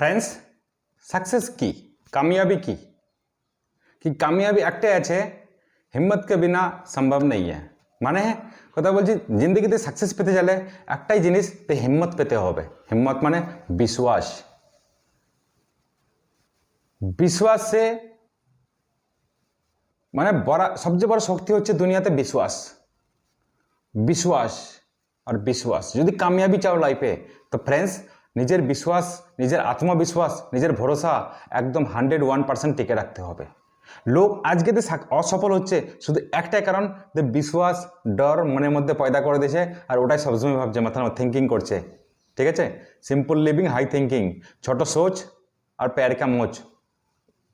Friends success কি কামিয়াবি কি কি কামিয়াবি একটাই আছে হিম্মত কে বিনা সম্ভব নেই মানে কথা বলছি জিন্দগিতে সাকসেস পেতে গেলে একটাই জিনিস তো হিম্মত পেতে হবে হিম্মত মানে বিশ্বাস বিশ্বাস মানে বড় সবচেয়ে বড় শক্তি হচ্ছে দুনিয়াতে বিশ্বাস বিশ্বাস আর বিশ্বাস যদি কামিয়াবি চাও লাইফে তো ফ্রেন্ডস নিজের বিশ্বাস, নিজের আত্মবিশ্বাস, নিজের ভরসা একদম হান্ড্রেড ওয়ান পার্সেন্ট টিকে রাখতে হবে। লোক আজকে তো অসফল হচ্ছে, শুধু একটাই কারণ, যে বিশ্বাস ডর মনের মধ্যে পয়দা করে দিয়েছে, আর ওটাই সবসময় ভাবছে, মাথার মধ্যে থিঙ্কিং করছে। ঠিক আছে? সিম্পল লিভিং হাই থিঙ্কিং ছোট সোচ আর প্যার কা মোচ।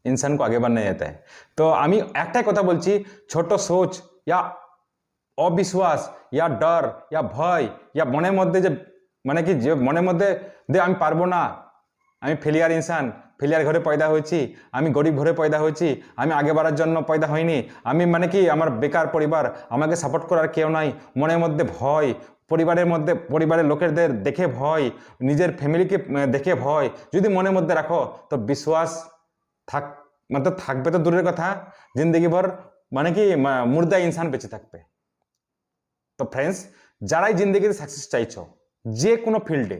ইনসানকে আগে বানিয়ে যেতে তো আমি একটাই কথা বলছি, ছোট সোচ, ইয়া অবিশ্বাস, ইয়া ডর, ইয়া ভয়, ইয়া মনের মধ্যে যে মানে কি যে মনের মধ্যে যে আমি পারব না, আমি ফেলিয়ার ইনসান ফেলিয়ার ঘরে পয়দা হয়েছি, আমি গরিব ঘরে পয়দা হয়েছি, আমি আগে বাড়ার জন্য পয়দা হয়নি, আমি মানে কি আমার বেকার পরিবার, আমাকে সাপোর্ট করার কেউ নাই, মনের মধ্যে ভয়, পরিবারের মধ্যে, পরিবারের লোকেদের দেখে ভয়, নিজের ফ্যামিলিকে দেখে ভয়, যদি মনের মধ্যে রাখো, তো বিশ্বাস থাক মানে থাকবে তো দূরের কথা, জিন্দগি ভর মানে কি মুর্দা ইনসান বেঁচে থাকবে। তো ফ্রেন্ডস যারাই জিন্দগিতে সাকসেস চাইছো যে কোনো ফিল্ডে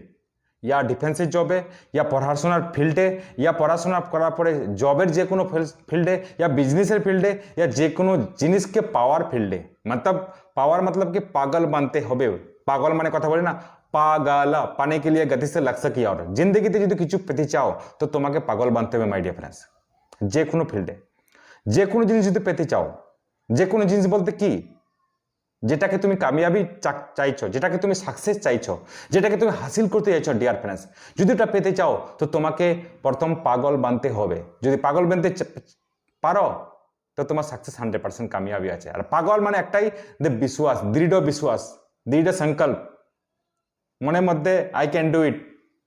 ইয়া ডিফেন্সের জবে ইয়া পড়াশোনার ফিল্ডে ইয়া পড়াশোনা করার পরে জবের যে কোনো ফিল্ডে ইয়া বিজনেসের ফিল্ডে ইয়া যে কোনো জিনিসকে পাওয়ার ফিল্ডে মতলব পাওয়ার মতলব কি পাগল বানতে হবে। পাগল মানে কথা বলি না, পাগালা, পানে কে লিয়ে গতি সে সকি আর। জিন্দগিতে যদি কিছু পেতে চাও, তো তোমাকে পাগল বানতে হবে মাই ডিয়ার ফ্রেন্ডস যে কোনো ফিল্ডে যে কোনো জিনিস যদি পেতে চাও, যে কোনো জিনিস বলতে কি? যেটাকে তুমি কামিয়াবি চাইছো, যেটাকে তুমি সাকসেস চাইছো, যেটাকে তুমি হাসিল করতে চাইছো ডিয়ার ফ্রেন্ডস যদি এটা পেতে চাও, তো তোমাকে প্রথম পাগল বানতে হবে। যদি পাগল বানতে পারো, তো তোমার সাকসেস হান্ড্রেড পার্সেন্ট কামিয়াবি আছে। আর পাগল মানে একটাই যে বিশ্বাস, দৃঢ় বিশ্বাস, দৃঢ় সংকল্প। মনের মধ্যে I can do it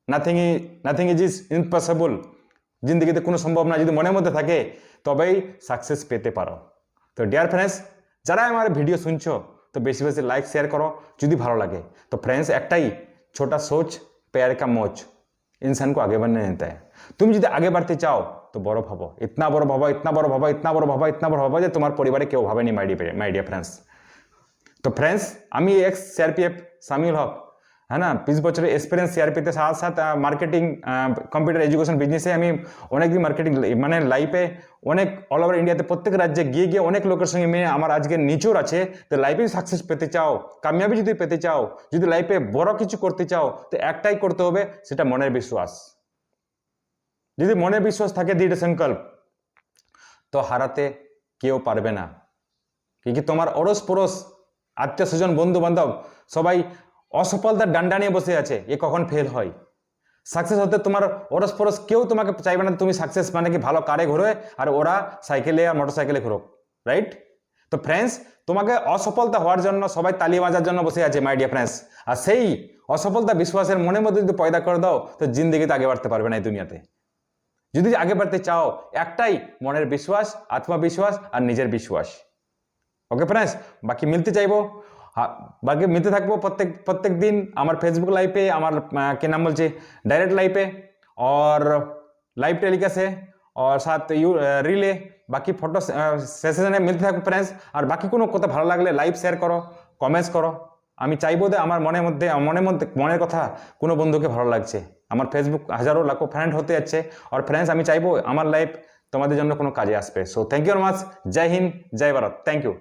nothing E nothing is is impossible জিন্দগিতে কোনো সম্ভব না, যদি মনের মধ্যে থাকে, তবেই সাকসেস পেতে পারো। তো ডিয়ার ফ্রেন্ডস যারা আমার ভিডিও শুনছো তো বেশি বেশি লাইক শেয়ার করো যদি ভালো লাগে তো फ्रेंड्स একটাই ছোটা সোচ প্যার কা মোচ इंसान को आगे बढ़ने देता है তুমি যদি আগে বাড়তে চাও তো বড় ভাবো ইতনা বড় ভাবো ইতনা বড় ভাবো ইতনা বড় ভাবো ইতনা বড় ভাবো যে তোমার পরিবারে কেউ ভাবেনি my dear my dear friends তো ফ্রেন্ডস আমি এক্স সিআরপিএফ সামিল হক হ্যাঁ না বিশ বছরের এক্সপিরিয়েন্স সিআরপিতে সাথে সাথে মার্কেটিং কম্পিউটার এডুকেশন বিজনেসে আমি অনেকদিন মার্কেটিং মানে লাইফে অনেক অল ওভার ইন্ডিয়াতে প্রত্যেক রাজ্যে গিয়ে গিয়ে অনেক লোকের সঙ্গে মেয়ে আমার আজকে নিচুর আছে তো লাইফে সাকসেস পেতে চাও কামিয়াবি যদি পেতে চাও যদি লাইফে বড় কিছু করতে চাও তো একটাই করতে হবে সেটা মনের বিশ্বাস যদি মনের বিশ্বাস থাকে দৃঢ় সংকল্প তো হারাতে কেউ পারবে না কি তোমার অরস পরস আত্মীয় স্বজন বন্ধু বান্ধব সবাই অসফলতার ডান্ডা নিয়ে বসে আছে, এ কখন ফেল হয়? সাকসেস হতে তোমার ওরস পরস কেউ তোমাকে চাইবে না তুমি সাকসেস মানে কি ভালো কারে ঘোরে আর ওরা সাইকেলে আর মোটর সাইকেলে ঘোরো রাইট তো ফ্রেন্ডস তোমাকে অসফলতা হওয়ার জন্য সবাই তালি বাজার জন্য বসে আছে মাই ডিয়ার ফ্রেন্ডস আর সেই অসফলতা বিশ্বাসের মনের মধ্যে যদি পয়দা করে দাও, তো জিন্দগিতে আগে বাড়তে পারবে না এই দুনিয়াতে। যদি আগে বাড়তে চাও, একটাই মনের বিশ্বাস, আত্মবিশ্বাস আর নিজের বিশ্বাস। ওকে ফ্রেন্ডস বাকি মিলতে চাইব? বাকি মিলতে থাকবো প্রত্যেক প্রত্যেক দিন আমার ফেসবুক লাইভে আমার আহ, কি নাম বলছে ডাইরেক্ট লাইভে और লাইভ টেলিকাস্টে और সাথ ইউ রিলে বাকি ফটো সেশনে মিলতে থাকবো ফ্রেন্ডস আর বাকি কোনো কথা ভালো লাগলে লাইভ শেয়ার করো কমেন্টস করো আমি চাইবো যে আমার মনের মধ্যে মনের মধ্যে মনের কথা কোনো বন্ধুকে ভালো লাগছে আমার ফেসবুক হাজারো লাখো ফ্রেন্ড হতে যাচ্ছে আর ফ্রেন্ডস আমি চাইবো আমার লাইফ তোমাদের জন্য কোনো কাজে আসবে so thank you much Joy Hind Joy Bharat thank you